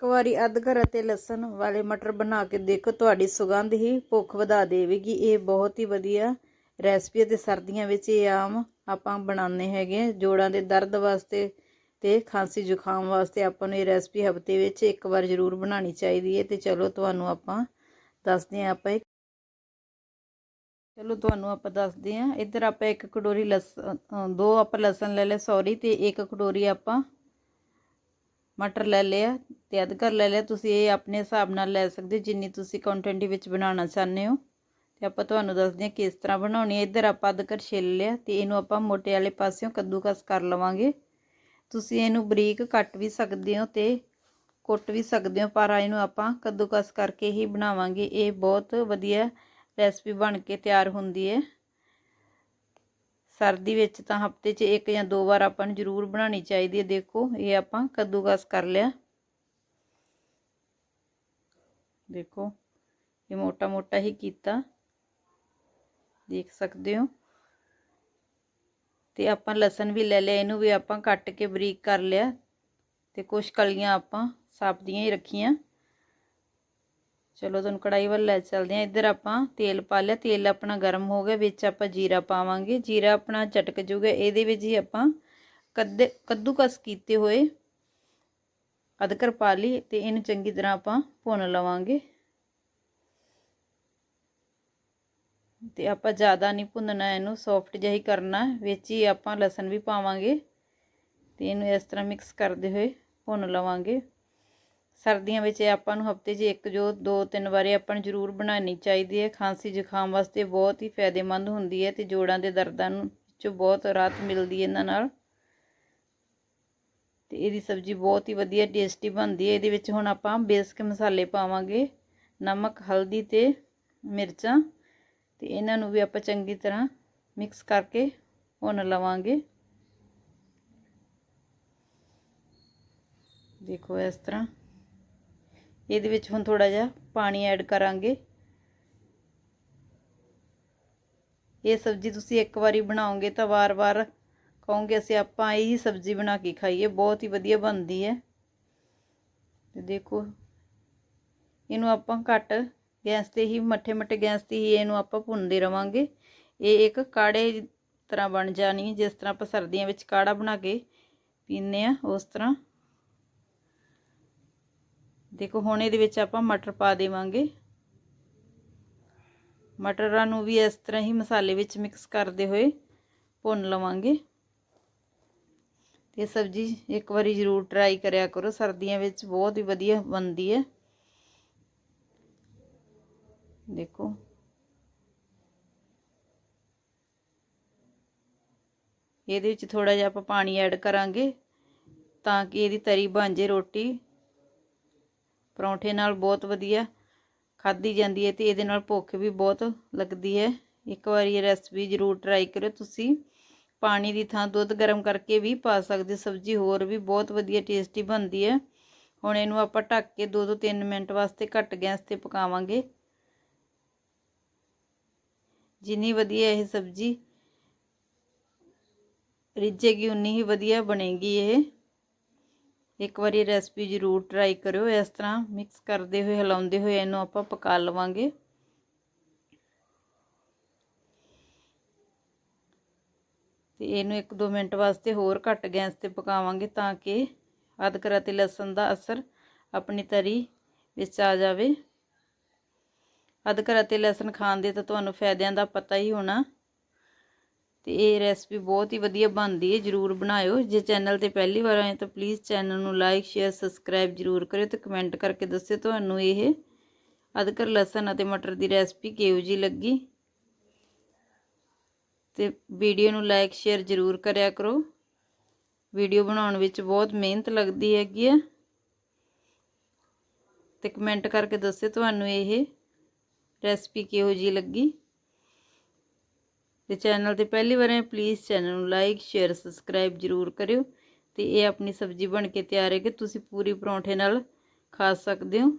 ਇੱਕ ਵਾਰੀ ਅਦਰਕ ਅਤੇ ਲਸਣ ਵਾਲੇ ਮਟਰ ਬਣਾ ਕੇ ਦੇਖੋ, ਤੁਹਾਡੀ ਸੁਗੰਧ ਹੀ ਭੁੱਖ ਵਧਾ ਦੇਵੇਗੀ। ਇਹ ਬਹੁਤ ਹੀ ਵਧੀਆ ਰੈਸਪੀ ਹੈ ਸਰਦੀਆਂ ਵਿੱਚ ਇਹ ਆਮ ਆਪਾਂ ਬਣਾਉਂਦੇ ਹੈਗੇ ਜੋੜਾਂ ਦੇ ਦਰਦ ਵਾਸਤੇ ਤੇ ਖਾਂਸੀ ਜ਼ੁਕਾਮ ਵਾਸਤੇ ਆਪਾਂ ਨੂੰ ਇਹ ਰੈਸਪੀ ਹਫ਼ਤੇ ਵਿੱਚ ਇੱਕ ਵਾਰ ਜ਼ਰੂਰ ਬਣਾਉਣੀ ਚਾਹੀਦੀ ਹੈ। ਤੇ ਚਲੋ, ਤੁਹਾਨੂੰ ਆਪਾਂ ਦੱਸਦੇ ਹਾਂ, ਆਪਾਂ ਚਲੋ, ਤੁਹਾਨੂੰ ਆਪਾਂ ਦੱਸਦੇ ਹਾਂ। ਇੱਧਰ ਆਪਾਂ ਇੱਕ ਕਟੋਰੀ ਲਸਣ ਦੋ ਆਪਾਂ ਲਸਣ ਲੈ ਲਿਆ ਸੌਰੀ ਤੇ ਇੱਕ ਕਟੋਰੀ ਆਪਾਂ ਮਟਰ ਲੈ ਲਿਆ ਤੇ ਅਦਰਕ ਲੈ ਲਿਆ, ਤੁਸੀਂ ਇਹ ਆਪਣੇ ਹਿਸਾਬ ਨਾਲ ਲੈ ਸਕਦੇ ਹੋ, ਜਿੰਨੀ ਤੁਸੀਂ ਕੁਆਂਟੀਟੀ ਵਿੱਚ ਬਣਾਉਣਾ ਚਾਹੁੰਦੇ ਹੋ। ਤੇ ਆਪਾਂ ਤੁਹਾਨੂੰ ਦੱਸਦੇ ਹਾਂ ਕਿਸ ਤਰ੍ਹਾਂ ਬਣਾਉਣੀ ਹੈ। ਇੱਧਰ ਆਪਾਂ ਅਦਰਕ ਛਿੱਲ ਲਿਆ ਤੇ ਇਹਨੂੰ ਆਪਾਂ ਮੋਟੇ ਵਾਲੇ ਪਾਸਿਓਂ ਕੱਦੂਕਸ ਕਰ ਲਵਾਂਗੇ। ਤੁਸੀਂ ਇਹਨੂੰ ਬਰੀਕ ਕੱਟ ਵੀ ਸਕਦੇ ਹੋ ਤੇ ਕੁੱਟ ਵੀ ਸਕਦੇ ਹੋ, ਪਰ ਇਹਨੂੰ ਆਪਾਂ ਕੱਦੂਕਸ ਕਰਕੇ ਹੀ ਬਣਾਵਾਂਗੇ। ਇਹ ਬਹੁਤ ਵਧੀਆ ਰੈਸਪੀ ਬਣ ਕੇ ਤਿਆਰ ਹੁੰਦੀ ਹੈ। ਸਰਦੀ ਵਿੱਚ ਤਾਂ ਹਫ਼ਤੇ 'ਚ ਇੱਕ ਜਾਂ ਦੋ ਵਾਰ ਆਪਾਂ ਨੂੰ ਜ਼ਰੂਰ ਬਣਾਉਣੀ ਚਾਹੀਦੀ ਹੈ। ਦੇਖੋ, ਇਹ ਆਪਾਂ ਕੱਦੂਕਸ ਕਰ ਲਿਆ। ਦੇਖੋ, ਇਹ ਮੋਟਾ ਮੋਟਾ ਹੀ ਕੀਤਾ। ਦੇਖ ਸਕਦੇ ਹੋ। ਤੇ ਆਪਾਂ ਲਸਣ ਵੀ ਲੈ ਲਿਆ, ਇਹਨੂੰ ਵੀ ਆਪਾਂ ਕੱਟ ਕੇ ਬਰੀਕ ਕਰ ਲਿਆ। ਤੇ ਕੁਝ ਕਲੀਆਂ ਆਪਾਂ ਸਾਫ਼ ਦੀਆਂ ਹੀ ਰੱਖੀਆਂ। ਚਲੋ ਤੁਹਾਨੂੰ ਕੜਾਈ ਵੱਲ ਲੈ ਚੱਲਦੇ ਹਾਂ। ਇੱਧਰ ਆਪਾਂ ਤੇਲ ਪਾ ਲਿਆ। ਤੇਲ ਆਪਣਾ ਗਰਮ ਹੋ ਗਿਆ, ਵਿੱਚ ਆਪਾਂ ਜੀਰਾ ਪਾਵਾਂਗੇ। ਜੀਰਾ ਆਪਣਾ ਚਟਕ ਜੂਗਾ। ਇਹਦੇ ਵਿੱਚ ਹੀ ਆਪਾਂ ਕੱਦੇ, ਕੱਦੂਕਸ ਕੀਤੇ ਹੋਏ ਅਦਰਕ ਪਾ ਲਈ ਤੇ ਇਹਨੂੰ ਚੰਗੀ ਤਰ੍ਹਾਂ ਆਪਾਂ ਭੁੰਨ ਲਵਾਂਗੇ। ਤੇ ਆਪਾਂ ਜ਼ਿਆਦਾ ਨਹੀਂ ਭੁੰਨਣਾ, ਇਹਨੂੰ ਸੌਫਟ ਜਿਹਾ ਹੀ ਕਰਨਾ। ਵਿੱਚ ਹੀ ਆਪਾਂ ਲਸਣ ਵੀ ਪਾਵਾਂਗੇ ਤੇ ਇਹਨੂੰ ਇਸ ਤਰ੍ਹਾਂ ਮਿਕਸ ਕਰਦੇ ਹੋਏ ਭੁੰਨ ਲਵਾਂਗੇ। ਸਰਦੀਆਂ ਵਿੱਚ ਆਪਾਂ ਨੂੰ ਹਫ਼ਤੇ 'ਚ ਇੱਕ, ਜੋ ਦੋ, ਤਿੰਨ ਵਾਰੀ ਆਪਾਂ ਨੂੰ ਜ਼ਰੂਰ ਬਣਾਉਣੀ ਚਾਹੀਦੀ ਹੈ। ਖਾਂਸੀ ਜ਼ੁਕਾਮ ਵਾਸਤੇ ਬਹੁਤ ਹੀ ਫਾਇਦੇਮੰਦ ਹੁੰਦੀ ਹੈ ਤੇ ਜੋੜਾਂ ਦੇ ਦਰਦਾਂ ਨੂੰ ਵਿੱਚੋਂ ਬਹੁਤ ਰਾਹਤ ਮਿਲਦੀ ਹੈ ਇਹਨਾਂ ਨਾਲ। ਤੇ ਇਹਦੀ ਸਬਜ਼ੀ ਬਹੁਤ ਹੀ ਵਧੀਆ ਟੇਸਟੀ ਬਣਦੀ ਹੈ। ਇਹਦੇ ਵਿੱਚ ਹੁਣ ਆਪਾਂ ਬੇਸਿਕ ਮਸਾਲੇ ਪਾਵਾਂਗੇ, ਨਮਕ, ਹਲਦੀ ਤੇ ਮਿਰਚਾਂ ਤੇ ਇਹਨਾਂ ਨੂੰ ਵੀ ਆਪਾਂ ਚੰਗੀ ਤਰ੍ਹਾਂ ਮਿਕਸ ਕਰਕੇ ਭੁੰਨ ਲਵਾਂਗੇ। ਦੇਖੋ ਇਸ ਤਰ੍ਹਾਂ ਇਹਦੇ ਵਿੱਚ ਹੁਣ ਥੋੜਾ ਜਿਹਾ ਪਾਣੀ ਐਡ ਕਰਾਂਗੇ। ਇਹ ਸਬਜ਼ੀ ਤੁਸੀਂ ਇੱਕ ਵਾਰੀ ਬਣਾਓਗੇ ਤਾਂ ਵਾਰ-ਵਾਰ ਕਹੋਗੇ ਅਸੀਂ ਆਪਾਂ ਇਹ ਹੀ ਸਬਜ਼ੀ ਬਣਾ ਕੇ ਖਾਈਏ, ਬਹੁਤ ਹੀ ਵਧੀਆ ਬਣਦੀ ਹੈ। ਤੇ ਦੇਖੋ, ਇਹਨੂੰ ਆਪਾਂ ਘੱਟ ਗੈਸ ਤੇ ਹੀ ਮੱਠੇ ਮੱਠੇ ਗੈਸ ਤੇ ਹੀ ਇਹਨੂੰ ਆਪਾਂ ਭੁੰਨਦੇ ਰਵਾਂਗੇ। ਇਹ ਇੱਕ ਕਾੜੇ ਤਰ੍ਹਾਂ ਬਣ ਜਾਣੀ ਜਿਸ ਤਰ੍ਹਾਂ ਆਪਾਂ ਸਰਦੀਆਂ ਵਿੱਚ ਕਾੜਾ ਬਣਾ ਕੇ ਪੀਂਦੇ ਆ ਉਸ ਤਰ੍ਹਾਂ ਦੇਖੋ, ਹੁਣ ਇਹਦੇ ਵਿੱਚ ਆਪਾਂ ਮਟਰ ਪਾ ਦੇਵਾਂਗੇ। ਮਟਰਾਂ ਨੂੰ ਵੀ ਇਸ ਤਰ੍ਹਾਂ ਹੀ ਮਸਾਲੇ ਵਿੱਚ ਮਿਕਸ ਕਰਦੇ ਹੋਏ ਭੁੰਨ ਲਵਾਂਗੇ। ਇਹ ਸਬਜ਼ੀ ਇੱਕ ਵਾਰੀ ਜ਼ਰੂਰ ਟਰਾਈ ਕਰਿਆ ਕਰੋ। ਸਰਦੀਆਂ ਵਿੱਚ ਬਹੁਤ ਹੀ ਵਧੀਆ ਬਣਦੀ ਹੈ। ਦੇਖੋ। ਇਹਦੇ ਵਿੱਚ ਥੋੜਾ ਜਿਹਾ ਆਪਾਂ ਪਾਣੀ ਐਡ ਕਰਾਂਗੇ ਤਾਂ ਕਿ ਇਹਦੀ ਤਰੀ ਬਣ ਜੇ ਰੋਟੀ। ਪਰੌਂਠੇ ਨਾਲ ਬਹੁਤ ਵਧੀਆ ਖਾਧੀ ਜਾਂਦੀ ਹੈ ਤੇ ਇਹਦੇ ਨਾਲ ਭੁੱਖ ਵੀ ਬਹੁਤ ਲੱਗਦੀ ਹੈ। ਇੱਕ ਵਾਰੀ ਇਹ ਰੈਸਪੀ ਜ਼ਰੂਰ ਟਰਾਈ ਕਰਿਓ ਤੁਸੀਂ। ਪਾਣੀ ਦੀ ਥਾਂ ਦੁੱਧ ਗਰਮ ਕਰਕੇ ਵੀ ਪਾ ਸਕਦੇ ਸਬਜ਼ੀ ਹੋਰ ਵੀ ਬਹੁਤ ਵਧੀਆ ਟੇਸਟੀ ਬਣਦੀ ਹੈ। ਹੁਣ ਇਹਨੂੰ ਆਪਾਂ ਢੱਕ ਕੇ 2 ਤੋਂ 3 ਮਿੰਟ ਵਾਸਤੇ ਘੱਟ ਗੈਸ ਤੇ ਪਕਾਵਾਂਗੇ। ਜਿੰਨੀ ਵਧੀਆ ਇਹ ਸਬਜ਼ੀ ਰਿੱਝੇਗੀ, ਉਨੀ ਹੀ ਵਧੀਆ ਬਣੇਗੀ ਇਹ। ਇੱਕ ਵਾਰੀ ਰੈਸਪੀ ਜ਼ਰੂਰ ਟਰਾਈ ਕਰਿਓ। ਇਸ ਤਰ੍ਹਾਂ ਮਿਕਸ ਕਰਦੇ ਹੋਏ, ਹਿਲਾਉਂਦੇ ਹੋਏ ਇਹਨੂੰ ਆਪਾਂ ਪਕਾ ਲਵਾਂਗੇ। ਤੇ ਇਹਨੂੰ 1-2 ਮਿੰਟ ਵਾਸਤੇ ਹੋਰ ਘੱਟ ਗੈਸ ਤੇ ਪਕਾਵਾਂਗੇ ਤਾਂ ਕਿ ਅਦਰਕ ਅਤੇ ਲਸਣ ਦਾ ਅਸਰ ਆਪਣੀ ਤਰੀ ਵਿੱਚ ਆ ਜਾਵੇ। ਅਦਰਕ ਅਤੇ ਲਸਣ ਖਾਣ ਦੇ ਤਾਂ ਤੁਹਾਨੂੰ ਫਾਇਦਿਆਂ ਦਾ ਪਤਾ ਹੀ ਹੋਣਾ। ਤੇ ਇਹ ਰੈਸਪੀ ਬਹੁਤ ਹੀ ਵਧੀਆ ਬਣਦੀ ਹੈ, ਜਰੂਰ ਬਣਾਇਓ। ਜੇ ਚੈਨਲ ਤੇ ਪਹਿਲੀ ਵਾਰ ਆਏ ਤਾਂ ਪਲੀਜ਼ ਚੈਨਲ ਨੂੰ ਲਾਈਕ ਸ਼ੇਅਰ ਸਬਸਕ੍ਰਾਈਬ ਜਰੂਰ ਕਰਿਓ ਤੇ ਕਮੈਂਟ ਕਰਕੇ ਦੱਸਿਓ ਤੁਹਾਨੂੰ ਇਹ ਅਦਰਕ ਲਸਣ ਅਤੇ ਮਟਰ ਦੀ ਰੈਸਪੀ ਕਿਹੋ ਜੀ ਲੱਗੀ। ਤੇ ਵੀਡੀਓ ਨੂੰ ਲਾਈਕ ਸ਼ੇਅਰ ਜਰੂਰ ਕਰਿਆ ਕਰੋ। ਵੀਡੀਓ ਬਣਾਉਣ ਵਿੱਚ ਬਹੁਤ ਮਿਹਨਤ ਲੱਗਦੀ ਹੈਗੀ ਹੈ। ਤੇ ਕਮੈਂਟ ਕਰਕੇ ਦੱਸਿਓ ਤੁਹਾਨੂੰ ਇਹ ਰੈਸਪੀ ਕਿਹੋ ਜੀ ਲੱਗੀ। ਤੇ ਚੈਨਲ ਤੇ ਪਹਿਲੀ ਵਾਰ ਹੈ ਪਲੀਜ਼ ਚੈਨਲ ਨੂੰ ਲਾਈਕ ਸ਼ੇਅਰ ਸਬਸਕ੍ਰਾਈਬ ਜਰੂਰ ਕਰਿਓ ਤੇ ਇਹ ਆਪਣੀ ਸਬਜ਼ੀ ਬਣ ਕੇ ਤਿਆਰ ਹੈ ਕਿ ਤੁਸੀਂ ਪੂਰੀ ਪਰੌਂਠੇ ਨਾਲ ਖਾ ਸਕਦੇ ਹੋ।